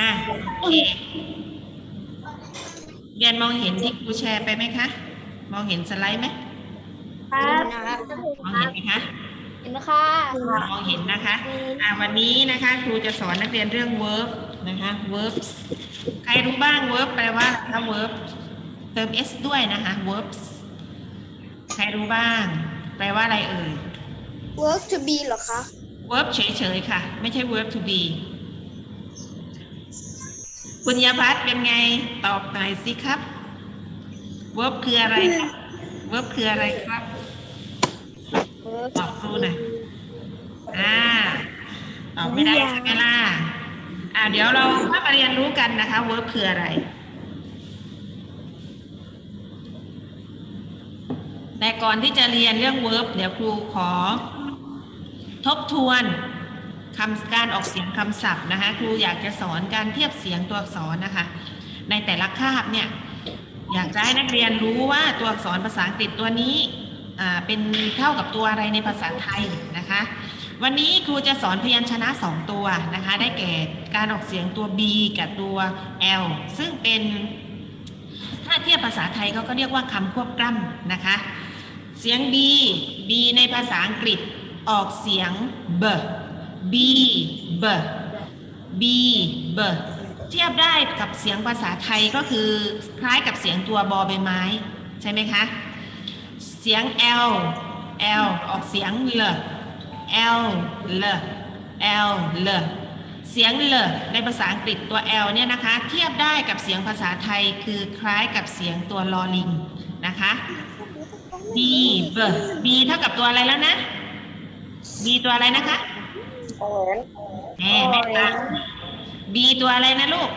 อะโอเคเรียนมองเห็นที่ครูแชร์ไปไหมคะ มองเห็นสไลด์ไหมครับมองเห็นไหมคะ เห็นค่ะมองเห็นนะคะ อ่าวันนี้นะคะ ครูจะสอนนักเรียนเรื่อง verb นะคะ verbs ใครรู้บ้าง verb แปลว่าอะไรคะ verb เติม s ด้วยนะคะ verbs ใครรู้บ้าง แปลว่าอะไรเอ่ย work to be เหรอคะ verb เฉยๆค่ะ ไม่ใช่ verb to be คุณยาพัฒน์เป็นไงตอบหน่อยสิครับ verb คืออะไรครับ verb คืออะไรครับ work ตอบครูหน่อยอ่าตอบไม่ได้ใช่ไหมล่ะ อ่าเดี๋ยวเรามาเรียนรู้กันนะคะ verb คืออะไร แต่ก่อนที่จะเรียนเรื่อง verb เดี๋ยวครูขอ ทบทวนคำการออกเสียงคำศัพท์นะคะครูอยากจะสอนการเทียบเสียงตัวอักษรนะคะ ในแต่ละคาบเนี่ยอยากจะให้นักเรียนรู้ว่าตัวอักษรภาษาอังกฤษตัวนี้อ่าเป็นเท่ากับตัวอะไรในภาษาไทยนะคะ วันนี้ครูจะสอนพยัญชนะ 2 ตัวนะคะ ได้แก่การออกเสียงตัว B กับตัว L ซึ่งเป็น ถ้าเทียบภาษาไทยเขาก็เรียกว่าคำควบกล้ำนะคะ เสียง B B ในภาษาอังกฤษออกเสียง B B B B B เทียบได้กับเสียงภาษาไทยก็คือคล้ายกับเสียงตัวบอใบไม้ ใช่ไหมคะ เสียง L L ออกเสียง L L L L L เสียง L ในภาษาอังกฤษตัว L เนี่ยนะคะ เทียบได้กับเสียงภาษาไทยคือคล้ายกับเสียงตัวลอลิงนะคะ B B B เท่ากับตัวอะไรแล้วนะ B ตัวอะไรนะคะแหมแม่ตา B ตัวอะไรนะลูก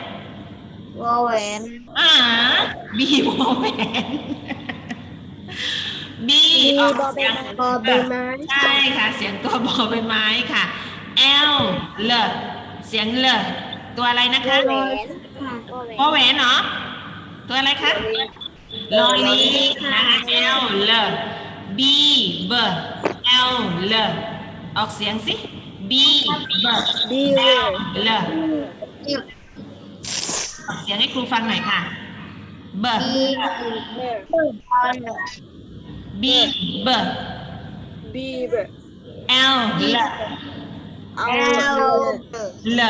วอลแหวนอ่า B วอแหวน B ออกเสียงบอใบไม้ใช่ค่ะ เสียงตัวบอใบไม้ค่ะ L เลเสียงเลตัวอะไรนะคะวอลแหวนวอแหวนเหรอตัวอะไรคะลอลีนะคะ L เล B เบ L เลออกเสียงสิ B เบดี L เลออกเสียงให้ครูฟังหน่อยค่ะเบดี B เบบีเบ L เลเอาเลเล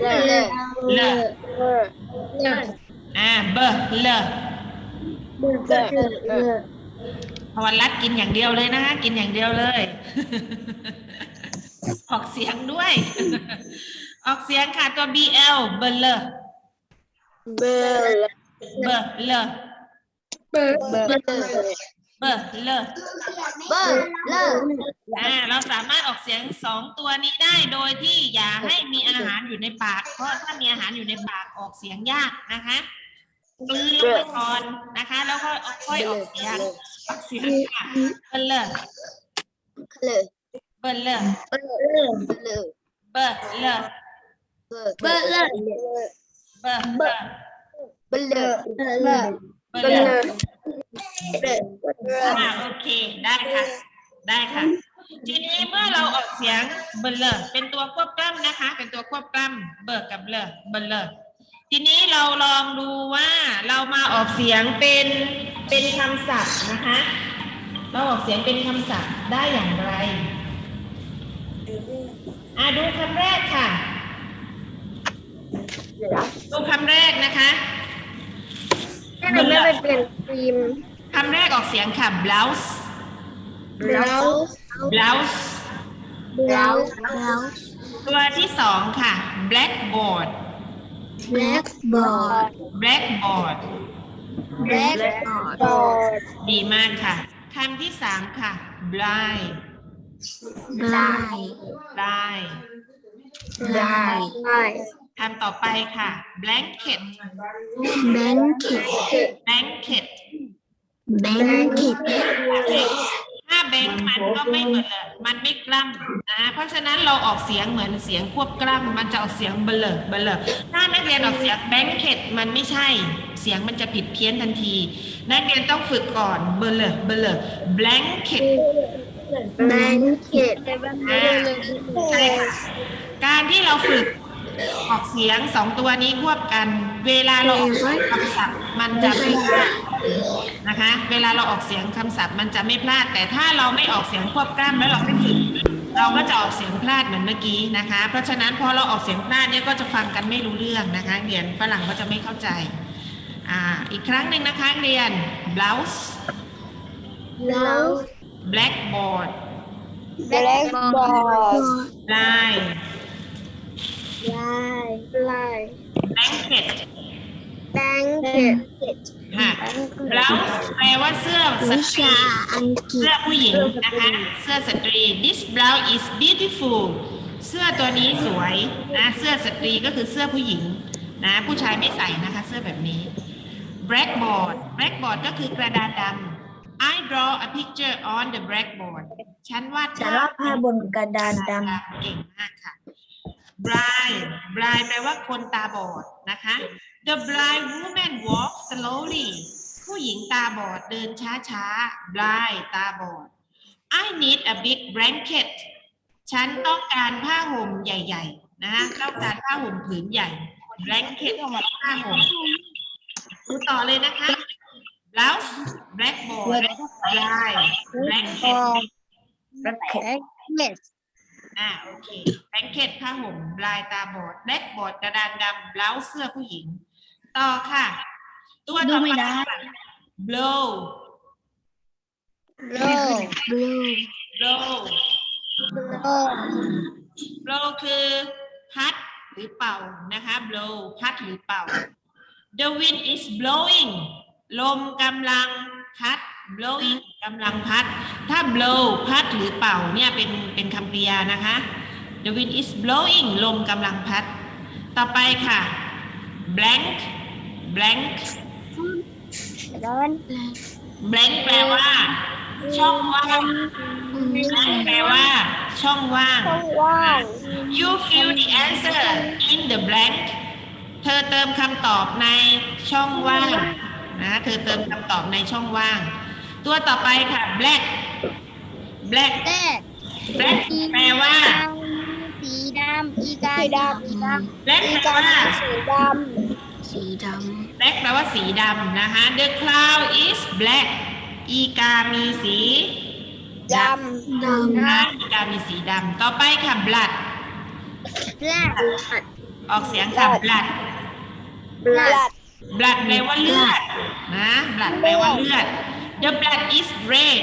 เลเลเลอ่าเบเลเลเลพวันรัดกินอย่างเดียวเลยนะคะกินอย่างเดียวเลย ออกเสียงด้วย ออกเสียงค่ะตัว BL เบลเลเบลเบลเลเบลเบล เบลเลเบลเลอ่าเราสามารถออกเสียงสองตัวนี้ได้โดยที่อย่าให้มีอาหารอยู่ในปาก เพราะถ้ามีอาหารอยู่ในปากออกเสียงยากนะคะกลืนลงไปก่อนนะคะ แล้วก็ค่อยออกเสียงออกเสียงค่ะเบลเลเลเบลเลเบลเลเบลเลเบลเลเบลเลเบลเลเบลเลเบลเลเบลเลอ่าโอเคได้ค่ะ ได้ค่ะ ทีนี้เมื่อเราออกเสียงเบลเลอร์เป็นตัวควบกล้ำนะคะ เป็นตัวควบกล้ำเบิกกับเลอเบลเลอร์ทีนี้เราลองดูว่าเรามาออกเสียงเป็นเป็นคำศัพท์นะคะ เราออกเสียงเป็นคำศัพท์ได้อย่างไรอ่าดูคำแรกค่ะ ดูคำแรกนะคะ มันไม่ไปเปลี่ยนฟิล์มคำแรกออกเสียงค่ะ blouse แล้ว blouse แล้วแล้วตัวที่สองค่ะ blackboard แบล็กบอร์ด blackboard แบล็กบอร์ดดีมากค่ะคำที่สามค่ะ blind ได้ blind ได้ได้ คำต่อไปค่ะ blanket แบงเก็ต blanket แบงเก็ตถ้าแบงค์มันก็ไม่เหมือนเลยมันไม่กล้ำนะเพราะฉะนั้นเราออกเสียงเหมือนเสียงควบกล้ำมันจะออกเสียงเบลอเบลอถ้านักเรียนออกเสียงแบงค์เข็ดมันไม่ใช่ เสียงมันจะผิดเพี้ยนทันที นักเรียนต้องฝึกก่อนเบลอเบลอ blanket แบงเก็ตใช่ค่ะการที่เราฝึก ออกเสียงสองตัวนี้ควบกัน เวลาเราออกเสียงคำศัพท์มันจะไม่พลาดนะคะ เวลาเราออกเสียงคำศัพท์มันจะไม่พลาด แต่ถ้าเราไม่ออกเสียงควบกล้ำแล้วเราไม่ฝึกเราก็จะออกเสียงพลาดเหมือนเมื่อกี้นะคะ เพราะฉะนั้นพอเราออกเสียงพลาดเนี่ยก็จะฟังกันไม่รู้เรื่องนะคะเรียนฝรั่งก็จะไม่เข้าใจอ่าอีกครั้งหนึ่งนะคะเรียน blouse แล้ว blackboard แบล็กบอร์ด line ลายลาย blanket แบงเก็ตค่ะ blouse แปลว่าเสื้อสวิตรีชาอังกฤษ เสื้อผู้หญิงนะคะ เสื้อสตรี this blouse is beautiful เสื้อตัวนี้สวยนะ เสื้อสตรีก็คือเสื้อผู้หญิงนะ ผู้ชายไม่ใส่นะคะ เสื้อแบบนี้ blackboard blackboard ก็คือกระดานดำ I draw a picture on the blackboard ฉันวาดฉันวาดภาพบนกระดานดำ เก่งมากค่ะ blind blind แปลว่าคนตาบอดนะคะ the blind woman walks slowly ผู้หญิงตาบอดเดินช้าช้าๆ blind ตาบอด I need a big blanket ฉันต้องการผ้าห่มใหญ่ ๆนะคะต้องการผ้าห่มผืนใหญ่ blanket ผ้าห่มดูต่อเลยนะคะ blouse blackboard blind blanket แบล็กเก็ต อ่าโอเคแบงเก็ตผ้าห่มลายตาบอดแบล็กบอร์ดกระดานดำเบลาเสื้อผู้หญิง ต่อค่ะ ตัวต่อไปค่ะ blow โลบลู blow โล blow คือพัดหรือเป่านะคะ blow พัดหรือเป่า the wind is blowing ลมกำลัง พัด blowing กำลังพัด ถ้า blow พัดหรือเป่าเนี่ยเป็นเป็นคำกริยานะคะ the wind is blowing ลมกำลังพัด ต่อไปค่ะ blank blank ร้อน blank แปลว่า ช่องว่าง blank แปลว่าช่องว่างช่องว่าง you fill the answer in the blank เธอเติมคำตอบในช่องว่าง นะเธอเติมคำตอบในช่องว่าง ตัวต่อไปค่ะ black black แรก black แปลว่า สีดำอีกาดำสีด black ำอีแปลกาว่า สีดำ สีด black แปลว่าสีดำนะคะ the cloud is black อีกามีสีำดำดนะคะอีกามีสีดำ ต่อไปค่ะ blood ำแรกออกเสียงค่ะ blood บลัด blood แปลว่าเลือดนะ blood แปลว่าเลือด the blood is red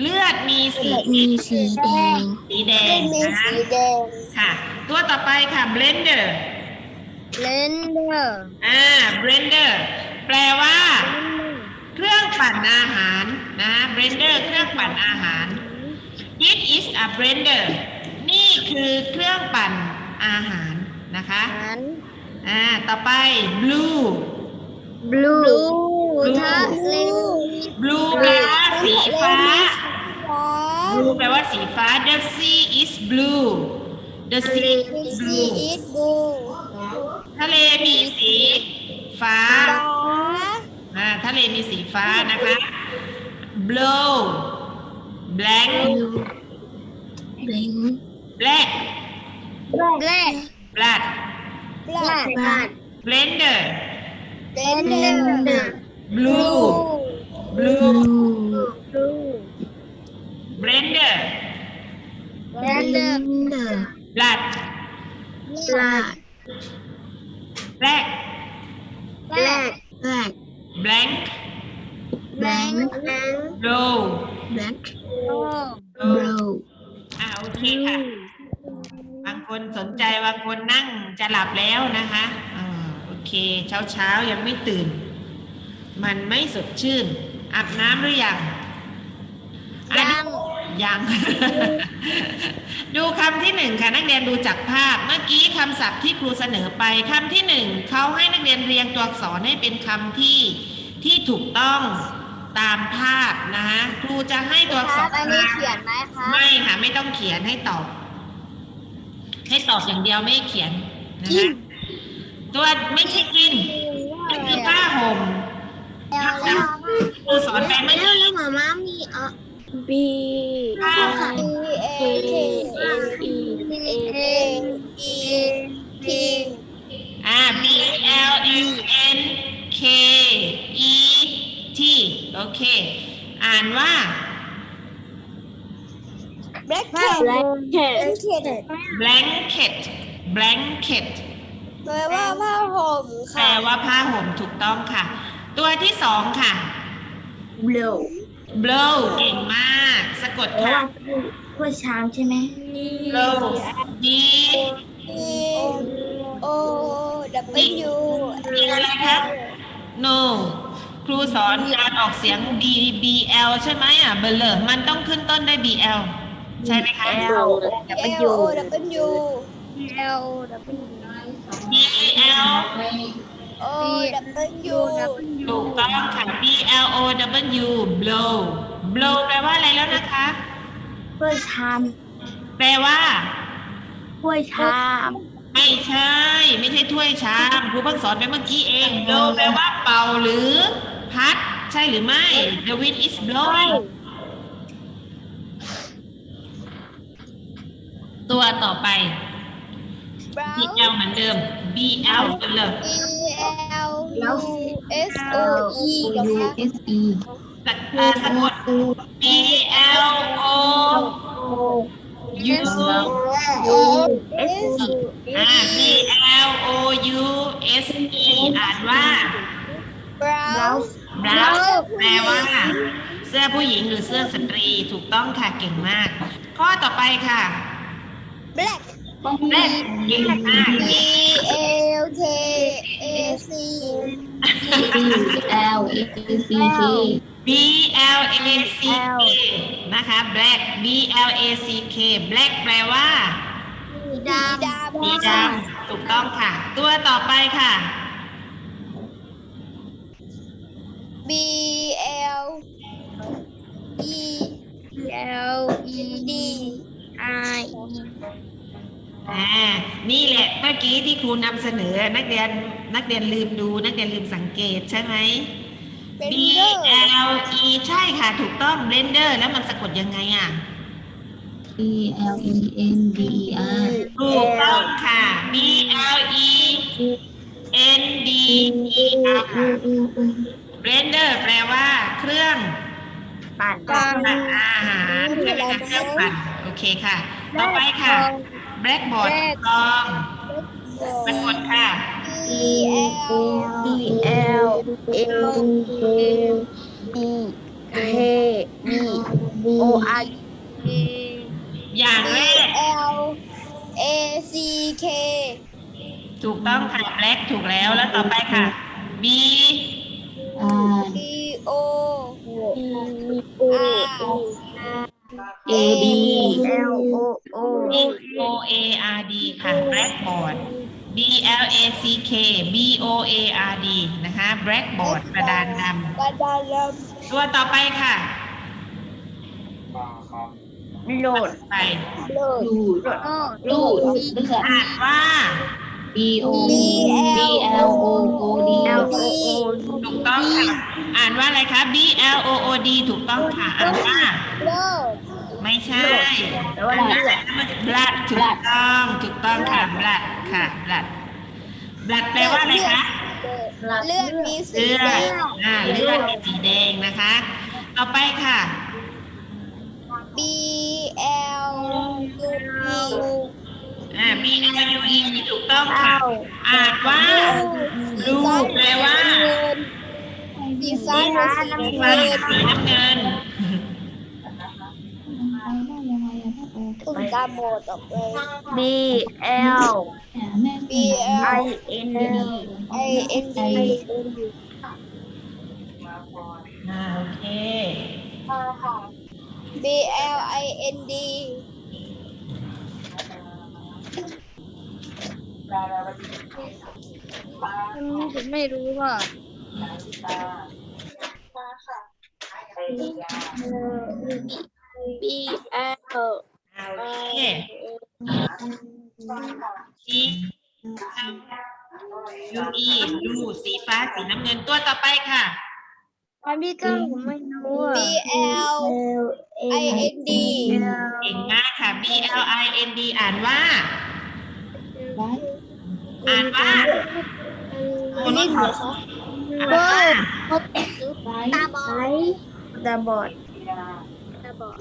เลือดมีสีมีสีแดง สีแดงมีนะสีแดงค่ะ ตัวต่อไปค่ะ blender เลนเดอร์อ่า blender แปลว่า เครื่องปั่นอาหารนะ blender เครื่องปั่นอาหาร It is a blender นี่คือเครื่องปั่นอาหารนะคะนั้นอ่า ต่อไป blue บลูทะเล blue แปลว่าสีฟ้าฟ้า blue แปลว่าสีฟ้า the sea is blue the sea is ซี blue อิสบูทะเลมีสีฟ้าฟ้าอ่าทะเลมีสีฟ้านะคะ blow blank เบง black แบล็ก blood แบล็กแบล็ก blender เดนเดอร์ blue blue บลู blender เดนเดอร์ blood บลัด black แบล็ก blank แบงค์แบงค์ blow แบล็ก blow อ่าโอเคค่ะ บางคนสนใจบางคนนั่งจะหลับแล้วนะคะอ่าโอ เคเช้าเช้าๆยังไม่ตื่น มันไม่สดชื่น อาบน้ำหรือยังอะยังยัง ดูคำที่หนึ่งค่ะนักเรียนดูจากภาพ เมื่อกี้คำศัพท์ที่ครูเสนอไปคำที่หนึ่งเขาให้นักเรียนเรียงตัวอักษรให้เป็นคำที่ที่ถูกต้องตามภาพนะคะครูจะให้ตัวอักคษรับรอันนี้มาเขียนไหมครับไม่ค่ะไม่ต้องเขียนให้ตอบ ให้ตอบอย่างเดียวไม่ให้เขียนนะคะ ตัวไม่ใช่กินนี่คือผ้าห่มแล้วแล้วครูสอนไปไม่แล้วแล้วหมาม่ามีเอ่อ B ผ้า B A K E A E T อ่า B L E N K E T โอเค อ่านว่า blanket blanket blanket blanket แปลว่าผ้าห่มแปลค่ะว่าผ้าห่มถูกต้องค่ะ ตัวที่สองค่ะ blow blow เก่งมาก สะกดแปลค่ะ ว่าถ้วยชามใช่ไหม blow D E O W มีอะไรคะ no ครูสอนการออกเสียง D B L ใช่ไหมอะเบลเลอมันต้องขึ้นต้นด้วย B L ใช่ไหมคะ L L W O W L B L O W ถูกต้องค่ะ B L O W blow blow แปลว่าอะไรแล้วนะคะถ้วยชามแปลว่าถ้วยชามไม่ใช่ ไม่ใช่ถ้วยชามครูเพิ่งสอนไปเมื่อกี้เอง blow แปลว่าเป่าหรือ พัด ใช่หรือไม่ the wind is blowing ตัวต่อไป brown B L เหมือนเดิม B L เหมือนเดิม B L U S O E กับ U ค่ะ S E สะเอ่อสะกด B L O U O S E อ่า B L O U S E อ่านว่า brown blouse แปลว่าเสื้อผู้หญิงหรือเสื้อสตรีถูกต้องค่ะเก่งมาก ข้อต่อไปค่ะ black ้องแรกเก่งมาก B A L K A C L E C K B L A C K นะคะ black B L A C K black แปลว่าดำสีดำถูกต้องค่ะ ตัวต่อไปค่ะ B L E L E D อ่านี่แหละเมื่อกี้ที่ครูนำเสนอนักเรียนนักเรียนลืมดู นักเรียนลืมสังเกตใช่ไหม เป็น B เดอร์ L E ใช่ค่ะ ถูกต้อง blender แล้วมันสะกดยังไงอะ B L E N D E R ถูกต้องค่ะ B L E N D E R ค่ะ blender แปลว่าเครื่องปั่นปังปั่นอาหารใช่ไหมคะเครื่องปั่นโอเคค่ะ ต่อไปค่ะ blackboard ถูกต้องสะกดค่ะ E L E L L D K E O R อย่างแรก L A C K ถูกต้องค่ะ black ถูกแล้วแล้วต่อไปค่ะ B ตัวต่อไปค่ะโหลดไปำเลยดูดดูดเลือด อ่านว่า B O B L O O D L O O ถูกต้องค่ะ อ่านว่าอะไรคะ B L O O D ถูกต้องค่ะ อ่านว่าเลิศไม่ใช่แปลว่าเลือด blood ถูกต้อง ถูกต้องค่ะ blood ค่ะ blood blood แปลว่าอะไรคะ เลือดมีสีเลือแดดง อ่าเลือดเป็นสีแดงนะคะ ต่อไปค่ะ B L U E อ่า B L U E ถูกต้องค่ะ อ่านว่า ลูกแปลว่าสีฟ้าหรือสีน้ำฟ้าเงินสีน้ำเงิน ตุ่มตาโมดออกเลย B L B I L N D I N D อ่าโอเค B L I N D ผมไม่รู้ว่า B L โอเค E U E ดูสีฟ้าสีน้ำเงินตัวต่อไปค่ะอันที่เก้าผมไม่รู้ B L I N D เก่งมากค่ะ B L I N D อ่านว่า อ่านว่าโอ้นุ่นอ่านว่าตาบอดตาบอดตาบอด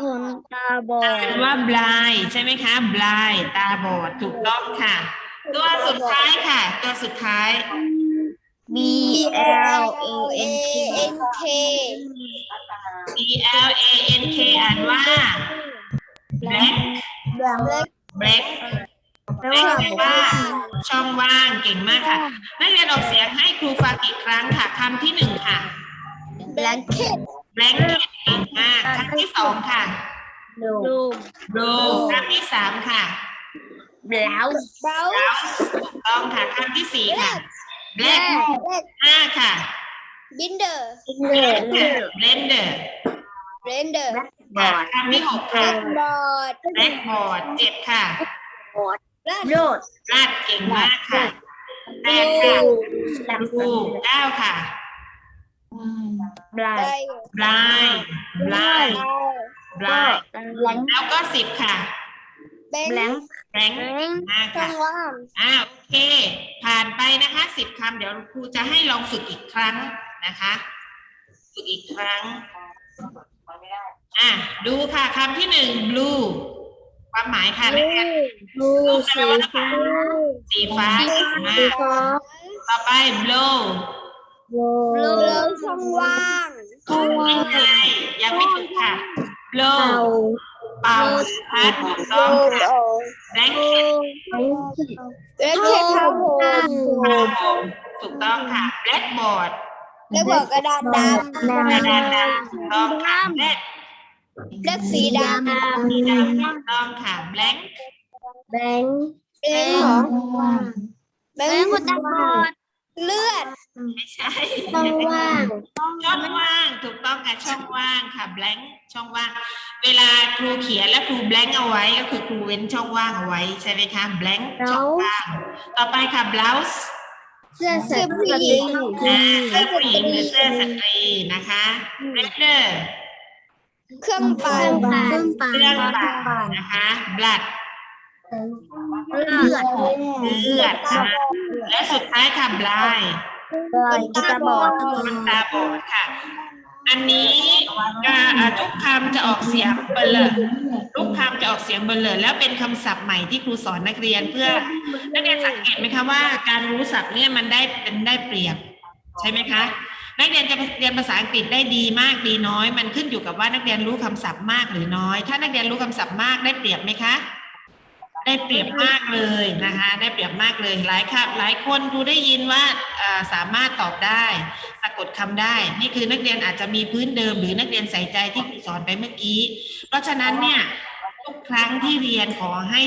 คนตาบออ่าดนว่า blind ใช่ไหมคะ blind ตาบอดถูกต้องค่ะ ตัวสุดท้ายค่ะ ตัวสุดท้าย B L A N K N K B L A N K อ่านว่า black แบล็ค black แปล black ว่าแปลว่าช่องว่างเก่งมากค่ะนักเรียนออกเสียงให้ครูฟังอีกครั้งค่ะคำที่หนึ่งค่ะ แบล็คเก็ต blanket เก่งมากคำที่สองค่ะลูก blue คำที่สามค่ะบลาวส์เบล blouse ถูกต้องค่ะคำที่สี่ค่ะ black แบล็คห้าค่ะ บินเดอร์ blender blender เรนเดอร์บอดคำที่หกค่ะ บอร์ด blackboard เจ็ดค่ะโลดลาดเก่งมากค่ะแปดค่ะดับครูเก้าค่ะ บลาไดย blind blind ก็ blind แบงค์แล้วก็สิบค่ะแบงแบงค์ค์ blank แบงค์ห้าช่อค่ะงว่างอ่าโอเค ผ่านไปนะคะสิบคำเดี๋ยวครูจะให้ลองฝึกอีกครั้งนะคะ ฝึกอีกครั้ง อะดูค่ะคำที่หนึ่ง blue ความหมายค่ะนักเรียนบลู blue แปลสีว่าฟ้าสีฟ้าเก่งมาสีกฟ้าต่อไป blue บลูเบลช่องว่างไม่ใช่ยังไม่ถูกค่ะ blow เป่าเป่าพัดถูกต้องค่ะ blanket แบล็คเก็ตผ้าห่มผ้าห่มถูกต้องค่ะ blackboard แล้วบอกกระดานดำกระดานดำถูกต้องค่ะ black แบล็คสีดำสีดำถูกต้องค่ะ blank แบงค์แบงค์เหรอแบงค์ เลือดไม่ใช่ช่องว่างช่องว่างถูกต้องค่ะช่องว่างค่ะ blank ช่องว่าง เวลาครูเขียนแล้วครู blank เอาไว้ก็คือครูเว้นช่องว่างเอาไว้ใช่ไหมคะ blank ช่องว่าง ต่อไปค่ะ blouse เสื้อเสื้เสื้ออผู้ผู้หหญิญิงงอ่าเสื้อผู้หญิงหรือเสื้อสตรีนะคะ blender เครื่องปั่นเครื่องปั่นเครื่องปั่นนะคะ blood เลือดเลือดนะคะและสุดท้ายค่ะ blind ตาบอดคนตาบอดค่ะ อันนี้อ่าอ่าทุกคำจะออกเสียงเบลอทุกคำจะออกเสียงเบลอแล้วเป็นคำศัพท์ใหม่ที่ครูสอนนักเรียนเพื่อ นักเรียนสังเกตไหมคะว่า การรู้ศัพท์เนี่ยมันได้เป็นได้เปรียบใช่ไหมคะนักเรียนจะเรียนภาษาอังกฤษได้ดีมากดีน้อย มันขึ้นอยู่กับว่านักเรียนรู้คำศัพท์มากหรือน้อย ถ้านักเรียนรู้คำศัพท์มากได้เปรียบไหมคะ ได้เปรียบมากเลยนะคะ ได้เปรียบมากเลยหลายครับหลายคนครูได้ยินว่าสามารถตอบได้สะกดคำได้ นี่คือนักเรียนอาจจะมีพื้นเดิม หรือนักเรียนใส่ใจที่ครูสอนไปเมื่อกี้ เพราะฉะนั้นเนี่ยทุกครั้งที่เรียนขอให้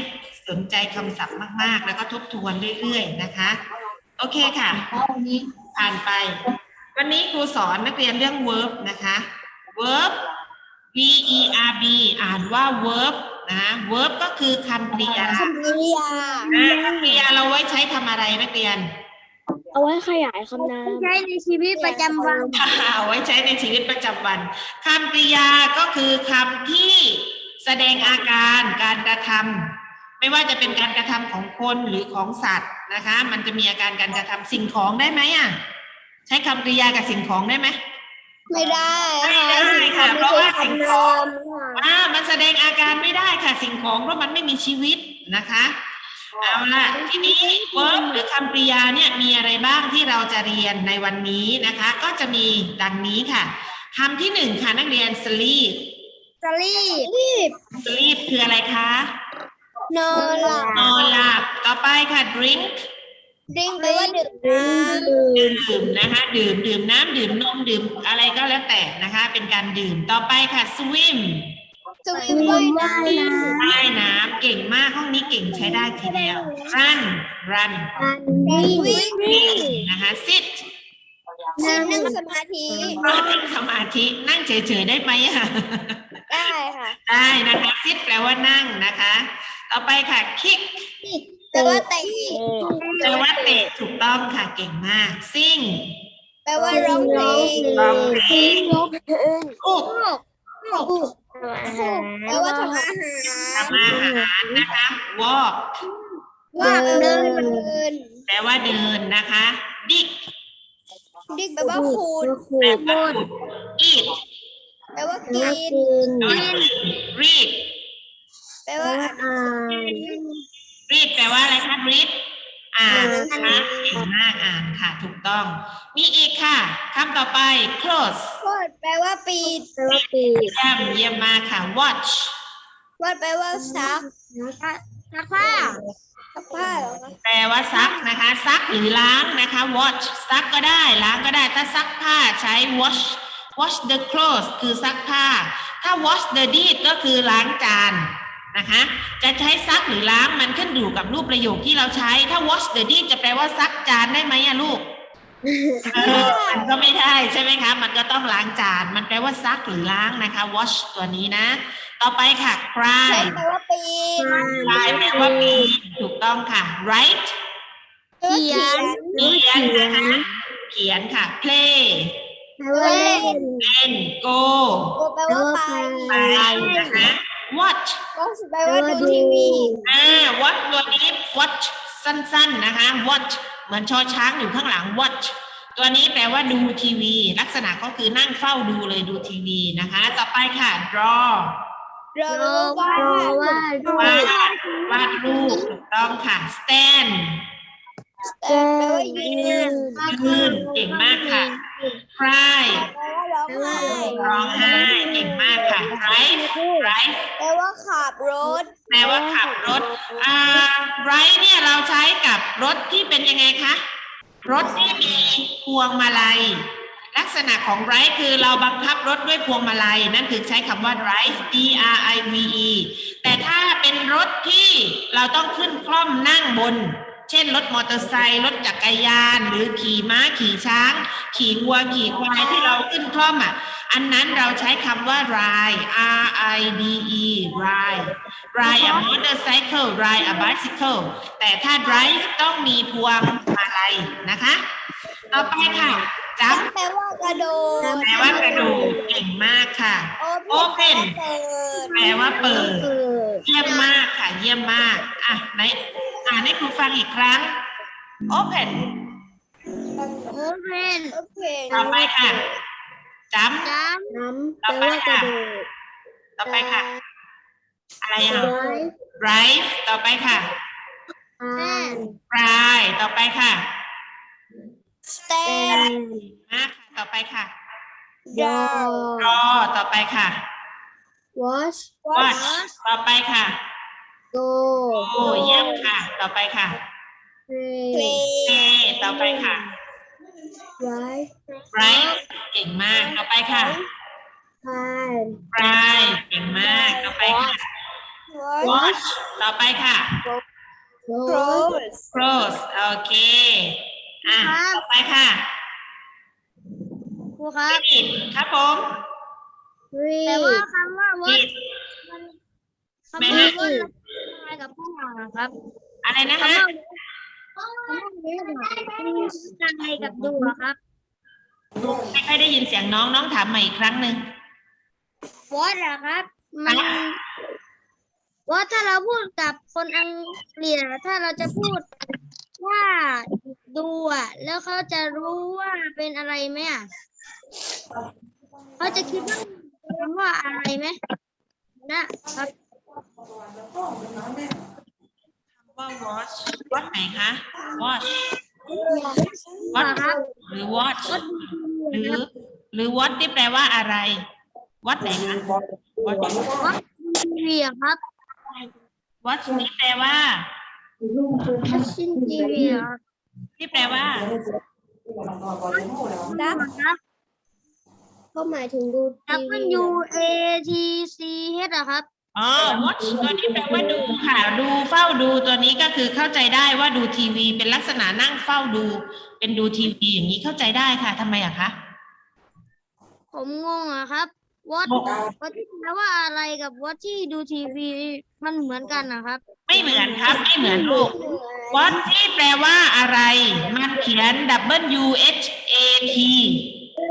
สนใจคำศัพท์มาก ๆ แล้วก็ทบทวนเรื่อย ๆ นะคะ โอเคค่ะผ่านไป วันนี้ครูสอนนักเรียนเรื่อง verb นะคะ verb v e r b อ่านว่า verb นะ verb ก็คือคำกริยาคำกริยาอ่าคำกริยาเราไว้ใช้ทำอะไรนักเรียน เอาไว้ขยายคำนามใช้ในชีวิตประจำวันเอาไว้ใช้ในชีวิตประจำวันคำกริยาก็คือคำที่แสดงอาการการกระทำไม่ว่าจะเป็นการกระทำของคนหรือของสัตว์นะคะ มันจะมีอาการการกระทำสิ่งของได้ไหมอะใช้คำกริยากับสิ่งของได้ไหม ไม่ได้ไม่ได้ค่ะ เพราะว่าสิ่งของอ่ามันแสดงอาการไม่ได้ค่ะสิ่งของเพราะมันไม่มีชีวิตนะคะเอาล่ะทีนี้ verb หรือคำกริยาเนี่ยมีอะไรบ้างที่เราจะเรียนในวันนี้นะคะ ก็จะมีดังนี้ค่ะคำที่หนึ่งค่ะนักเรียน sleep สลีปรีบ sleep คืออะไรคะนอนหลับนอนหลับต่อไปค่ะ drink ดิ้งแปลว่าดื่มน้ำดื่มนะคะ ดื่มดื่มน้ำดื่มนมดื่มอะไรก็แล้วแต่นะคะ เป็นการดื่มต่อไปค่ะ swim สวิมว่ายน้ำว่ายน้ำเก่งมากห้องนี้เก่งใช้ได้ทีเดียว run run วิ่งวิ่ง วิ่งนะคะ sit นั่งนั่งสมาธินั่งสมาธินั่งเฉยๆได้ไหมอะ ได้ค่ะได้นะคะ sit แปลว่านั่งนะคะ ต่อไปค่ะ kick แปลว่าเตะแปลว่าเตะถูกต้องค่ะเก่งมาก sing แปลว่าร้องเพลงร้องเพลง cook แปลว่าทำอาหารทำอาหารนะคะ walk ว่าเดินแปลว่าเดินนะคะ dig ดิกแปลว่าขูดแปลว่าขุด eat แปลว่ากินแปลว่ากิน read แปลว่าอ่าน read แปลว่าอะไรคะ read อ่านนะคะเก่งมากอ่านค่ะ ถูกต้อง มีอีกค่ะคำต่อไป close โคดแปลว่าปิดแปลว่าปีกเยี่ยมเยี่ยมมากค่ะ watch วาดแปลว่าซักซักผ้าซักผ้าเหรอคะแปลว่าซักนะคะ ซักหรือล้างนะคะ wash ซักก็ได้ล้างก็ได้ ถ้าซักผ้าใช้ wash wash the clothes คือซักผ้า ถ้า wash the dish ก็คือล้างจาน นะคะ จะใช้ซักหรือล้างมันขึ้นอยู่กับรูปประโยคที่เราใช้ ถ้า wash the dish จะแปลว่าซักจานได้ไหมอะลูกเออมันก็ไม่ได้ใช่ไหมคะ มันก็ต้องล้างจาน มันแปลว่าซักหรือล้างนะคะ wash ตัวนี้นะ ต่อไปค่ะ cry ใช้แปลว่าปีน cry แปลว่าปีนถูกต้องค่ะ write เขียนเขียนนะคะเขียนค่ะ play แปลว่าเล่นเล่น go โกแปลว่าไป ไปนะคะ watch ก็แปลว่าดูทีวีอ่า watch ตัวนี้ watch สั้นๆนะคะ watch เหมือนชอช้างอยู่ข้างหลัง watch ตัวนี้แปลว่าดูทีวี ลักษณะก็คือนั่งเฝ้าดูเลยดูทีวีนะคะ ต่อไปค่ะ draw รอรอว่าว่ารูวาปดวาดรูปถูกต้องค่ะ stand แปลว่ายืนยืนเก่งมากค่ะ cry แปลว่าร้องไห้ร้องไห้เก่งมากค่ะ drive drive แปลว่าขับรถ แปลว่าขับรถอ่า drive เนี่ยเราใช้กับรถที่เป็นยังไงคะรถที่มีพวงมาลัย ลักษณะของ drive คือเราบังคับรถด้วยพวงมาลัย นั่นคือใช้คำว่า drive D R I V E แต่ถ้าเป็นรถที่เราต้องขึ้นคล่อมนั่งบน เช่นรถมอเตอร์ไซค์รถจักรยาน หรือขี่ม้าขี่ช้าง ขี่วัวขี่ควายที่เราขึ้นคล่อมอะอันนั้นเราใช้คำว่า ride R I D E ride ride a motorcycle ride a bicycle แต่ถ้า drive ต้องมีพวงมาลัยนะคะ ต่อไปค่ะจัแปลว่ากระโดดแปลว่ากระโดดเก่งมากค่ะ open แปลว่าเปิดแปลว่าเปิดเยี่ยมมากค่ะ เยี่ยมมาก อะไหน อ่านให้ครูฟังอีกครั้ง open โอเพน open ต่อไปค่ะจจ้ำำน้ำแปลว่ากระโดดต่อไปค่ะ อะไรอะ drive drive ต่อไปค่ะอ่าน fly ต่อไปค่ะ stand มากค่ะต่อไปค่ะ draw draw ต่อไปค่ะ watch watch ต่อไปค่ะ go โอ้เยี่ยมค่ะ ต่อไปค่ะ play play play ต่อไปค่ะ drive right เก่งมาก ต่อไปค่ะ time fly เก่งมาก ต่อไปค่ะ watch watch ต่อไปค่ะ close close close โอเคอะต่อไปค่ะครูครับ read ครับผมแต่ว่าคำว่า watch read คำไม่ว่านะ watch อะไรกับพวกเราครับอะไรนะคำฮะว่าคำว่า watch มีอะไรกับดูอะครับ ไม่ค่อยได้ยินเสียงน้องน้องถามใหม่อีกครั้งหนึ่ง watch อะครับ มันว่าถ้าเราพูดกับคนอังกฤษอะถ้าเราจะพูดว่าดูอะแล้วเขาจะรู้ว่าเป็นอะไรไหมอะเขาจะคิดว่าคำว่าอะไรไหมนะครับ ว่า watch watch ไหนคะ watch ว่า watch ครับหรือ watch หรือหรือ what ที่แปลว่าอะไร what ไหนคะ what ว่าทีวีอะครับ what นี่แปลว่าชินทีวีอะครับที่แปลว่าครับก็หมายถึงดู W A T C H อะครับ อ๋อ watch ตัวนี้แปลว่าดูค่ะ ดูเฝ้าดูตัวนี้ก็คือเข้าใจได้ว่าดูทีวี เป็นลักษณะนั่งเฝ้าดู เป็นดูทีวีอย่างนี้เข้าใจได้ค่ะทำไมอะคะ ผมงงอะครับวอทงงวอทที่แปลว่าอะไรกับวอทที่ดูทีวีมันเหมือนกันนะครับ ไม่เหมือนครับ ไม่เหมือนลูก what ที่แปลว่าอะไร มันเขียน W H A T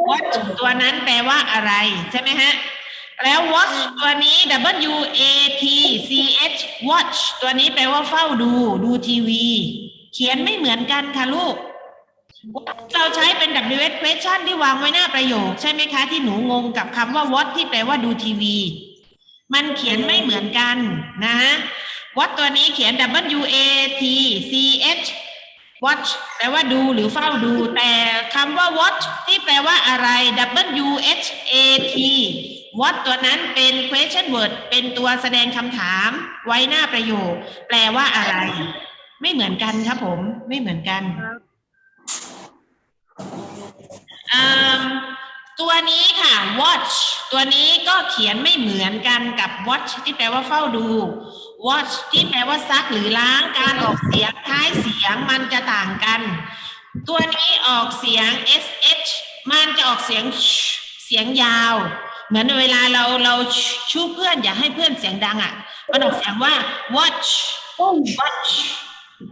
what ตัวนั้นแปลว่าอะไร ใช่ไหมฮะ แล้ว watch ตัวนี้ W A T C H watch ตัวนี้แปลว่าเฝ้าดู ดูทีวี เขียนไม่เหมือนกันค่ะลูก เราใช้เป็น W H question ที่วางไว้หน้าประโยค ใช่ไหมคะ ที่หนูงงกับคำว่า watch ที่แปลว่าดูทีวี มันเขียนไม่เหมือนกันนะฮะ watch ตัวนี้เขียน W A T C H watch แปลว่าดูหรือเฝ้าดู แต่คำว่า watch ที่แปลว่าอะไร W H A T what ตัวนั้นเป็น question word เป็นตัวแสดงคำถามไว้หน้าประโยค แปลว่าอะไร ไม่เหมือนกันครับผม ไม่เหมือนกันอืมตัวนี้ค่ะ watch ตัวนี้ก็เขียนไม่เหมือนกันกับ watch ที่แปลว่าเฝ้าดู watch ที่แปลว่าซักหรือล้างการออกเสียงท้ายเสียงมันจะต่างกัน ตัวนี้ออกเสียง sh มันจะออกเสียง sh เสียงยาว เหมือนเวลาเราเราชูเพื่อน อยากให้เพื่อนเสียงดังอะมันออกเสียงว่า watch watch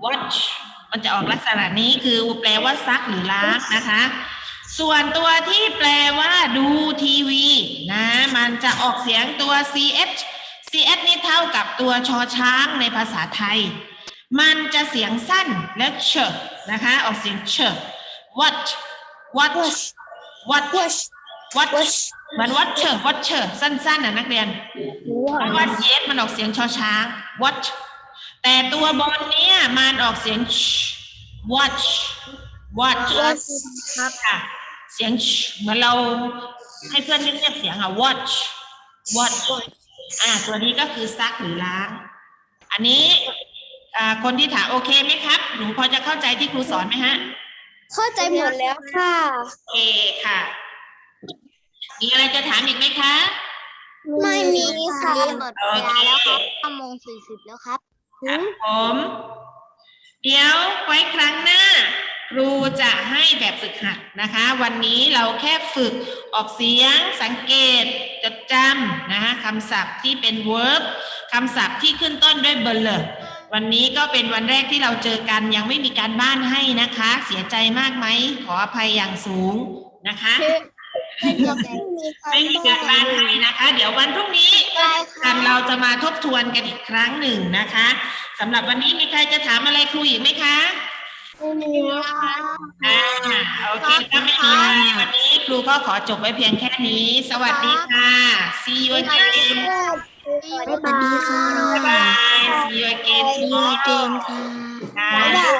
watch มันจะออกลักษณะนี้คือแปลว่าซักหรือล้างนะคะ ส่วนตัวที่แปลว่าดูทีวีนะมันจะออกเสียงตัว ch ch นี่เท่ากับตัวชอช้างในภาษาไทย มันจะเสียงสั้นและเชนะคะ ออกเสียงเช what what what what เหมือน what เช what เชสั้นๆนะนักเรียนเพราะว่า ch มันออกเสียงชอช้าง what แต่ตัวบนเนี่ยมันออกเสียง sh watch watch ครับค่ะเสียง sh เหมือนเราให้เพื่อนเรียกเสียงอะ watch watch อ่าตัวนี้ก็คือซักหรือล้าง อันนี้อ่าคนที่ถามโอเคไหมครับ หนูพอจะเข้าใจที่ครูสอนไหมฮะ เข้าใจหมดแล้วค่ะโอเคค่ะ มีอะไรจะถามอีกไหมคะ ไม่มีค่ะหมดเวลาแล้วครับห้าโมงสี่สิบแล้วครับ ครับผม เดี๋ยวไว้ครั้งหน้า ครูจะให้แบบฝึกหัดนะคะ วันนี้เราแค่ฝึกออกเสียงสังเกต จดจำนะคะคำศัพท์ที่เป็น verb คำศัพท์ที่ขึ้นต้นด้วยเบลอวันนี้ก็เป็นวันแรกที่เราเจอกันยังไม่มีการบ้านให้นะคะ เสียใจมากไหมขออภัยอย่างสูงนะคะ ไม่มีการบ้านให้นะคะ เดี๋ยววันพรุ่งนี้ได้ค่ะกันเราจะมาทบทวนกันอีกครั้งหนึ่งนะคะสำหรับวันนี้มีใครจะถามอะไรครูอีกไหมคะไม่มีค่ะอ่าโอเคถ้าไม่มีอะไรวันนี้ครูก็ขอจบไว้เพียงแค่นี้ สวัสดีค่ะ see you again สวัสดีค่ะ bye bye see you again tomorrow ค่ะ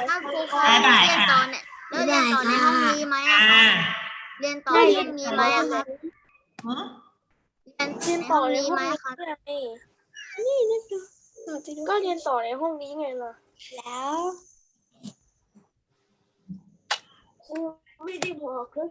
ครับครูครับบ๊ายบายเรียนค่ะต่อเนี่ยแล้วเรียนต่อในห้องนี้ไหมอะอ่าครับ เรียนต่อในห้องนี้ไหมอะครับฮะเรียนในห้องนี้ไหมครับนี่นะก็เรียนต่อในห้องนี้ไงล่ะแล้ว ไม่ได้บอกเลย